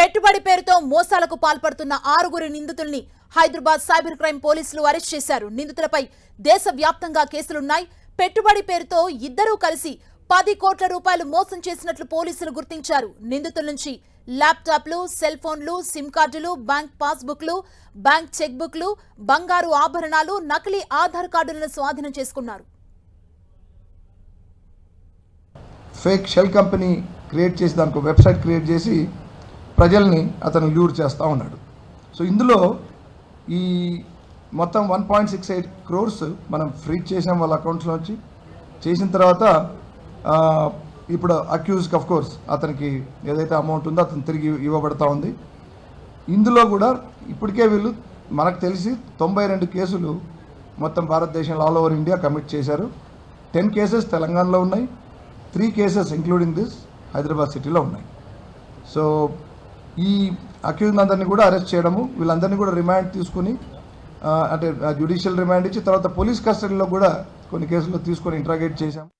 పెట్టుబడి పేరుతో మోసాలకు పాల్పడుతున్న ఆరుగురు నిందితుల్ని హైదరాబాద్ సైబర్ క్రైమ్ పోలీసులు అరెస్ట్ చేశారు. నిందితులపై దేశవ్యాప్తంగా కేసులున్నాయి. పెట్టుబడి పేరుతో ఇద్దరూ కలిసి పది కోట్ల రూపాయలు మోసం చేసినట్లు పోలీసులు గుర్తించారు. నిందితుల నుంచి ల్యాప్టాప్లు సెల్ ఫోన్లు సిమ్ కార్డులు బ్యాంక్ పాస్బుక్లు బ్యాంక్ చెక్ బుక్లు బంగారు ఆభరణాలు నకిలీ ఆధార్ కార్డులను స్వాధీనం చేసుకున్నారు. ఫేక్ షెల్ కంపెనీ క్రియేట్ చేసి దానికి వెబ్సైట్ క్రియేట్ చేసి ప్రజల్ని అతను ల్యూర్ చేస్తూ ఉన్నాడు. సో ఇందులో ఈ మొత్తం one point six eight crores మనం ఫ్రీ చేసాం వాళ్ళ అకౌంట్స్లో వచ్చి చేసిన తర్వాత ఇప్పుడు అక్యూజ్కి అఫ్ కోర్స్ అతనికి ఏదైతే అమౌంట్ ఉందో అతను తిరిగి ఇవ్వబడతా ఉంది. ఇందులో కూడా ఇప్పటికే వీళ్ళు మనకు తెలిసి తొంభై రెండు కేసులు మొత్తం భారతదేశంలో ఆల్ ఓవర్ ఇండియా కమిట్ చేశారు. టెన్ కేసెస్ తెలంగాణలో ఉన్నాయి. Three cases including this Hyderabad సిటీలో ఉన్నాయి. సో ఈ అక్యూజ్ అందరినీ కూడా అరెస్ట్ చేయడము వీళ్ళందరినీ కూడా రిమాండ్ తీసుకుని అంటే జ్యుడిషియల్ రిమాండ్ ఇచ్చి తర్వాత పోలీస్ కస్టడీలో కూడా కొన్ని కేసుల్లో తీసుకొని ఇంట్రాగేట్ చేశాము.